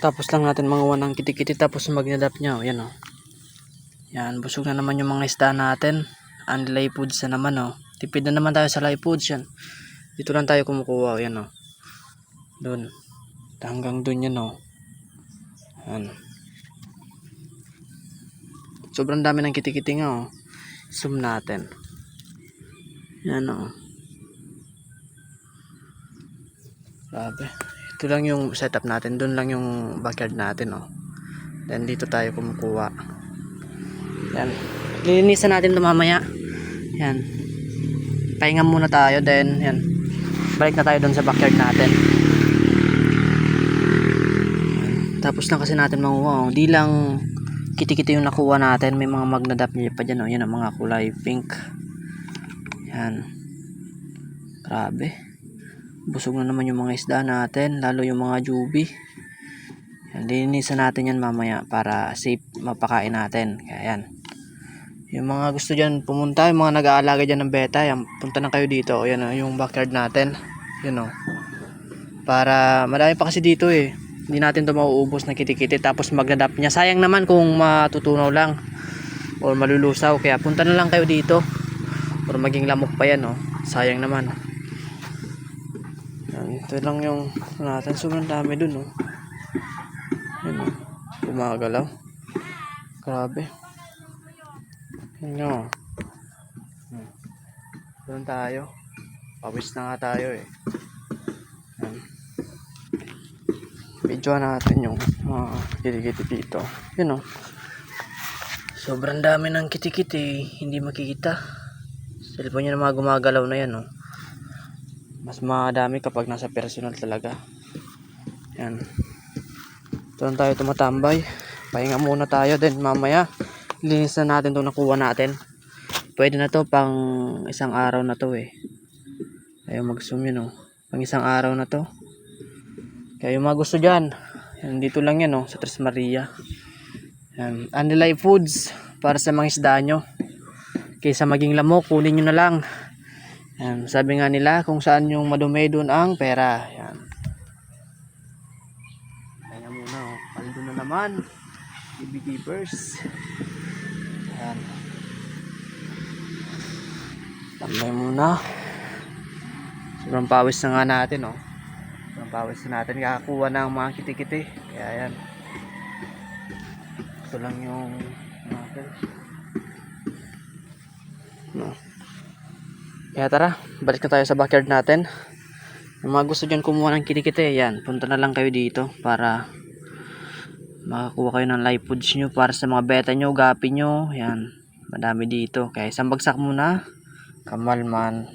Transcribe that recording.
Tapos lang natin mga ng kitikiti tapos magnadap niya. Yan o. Yan, busog na naman yung mga isda natin. Live foods na naman o. Tipid na naman tayo sa live foods yan. Dito lang tayo kumukuha. Yan o. Doon. Hanggang doon yan o. Yan. Sobrang dami ng kitikiti nga o. Zoom natin. Yan o. Grabe. Ito lang yung setup natin. Doon lang yung backyard natin, oh. Then dito tayo kumukuha. Yan. Lilinisan natin ito mamaya. Yan. Pahinga muna tayo. Then, yan. Balik na tayo doon sa backyard natin. Tapos lang kasi natin manguha, oh. Di lang kitikiti yung nakuha natin. May mga magnadap niya pa dyan, oh. Yan ang mga kulay pink. Yan. Grabe busog na naman yung mga isda natin lalo yung mga jubi linisan natin yan mamaya para safe mapakain natin. Kaya yan. Yung mga gusto dyan pumunta yung mga nag-aalaga dyan ng beta yan, punta na kayo dito. Yan o, yung backyard natin. Yun o para marami pa kasi dito eh. Hindi natin to mauubos na kitikiti tapos magnadap niya. Sayang naman kung matutunaw lang or malulusaw. Kaya punta na lang kayo dito or maging lamok pa yan o sayang naman yan, ito lang yung natin. Sobrang dami dun, oh. Yan, oh. Gumagalaw. Grabe. Yan oh. Hmm. Doon tayo. Pawis na nga tayo, eh. Yan. Video natin yung mga kitikiti dito. Yan, oh. Sobrang dami ng kitikiti. Hindi makikita. Cellphone niya na mga gumagalaw na yan, oh mas madami kapag nasa personal talaga. Yan. Doon tayo tumatambay. Pahinga muna tayo then mamaya. Linis na natin itong nakuha natin. Pwede na to pang isang araw na to eh. Ayaw mag zoom yun oh. Pang isang araw na to. Kaya yung mga gusto dyan yan, dito lang yan oh sa Tres Maria. Yan, Anilay Foods para sa mga isda nyo. Kaysa maging lamok kunin nyo na lang yan, sabi nga nila kung saan yung madumi doon ang pera. Yan. Kaya muna, oh. na naman. BB Keepers. Yan. Tambay muna. Sobrang pawis na nga natin, oh. Sobrang pawis na natin. Kakakuha ng mga kitikiti. Kaya yan. Ito lang yung natin. No. Kaya tara, balik na tayo sa backyard natin. Yung mga gusto dyan kumuha ng kinikite, yan, punta na lang kayo dito para makakuha kayo ng live foods nyo para sa mga beta nyo, gapi nyo, yan, madami dito. Kaya isang bagsak muna, kamal man.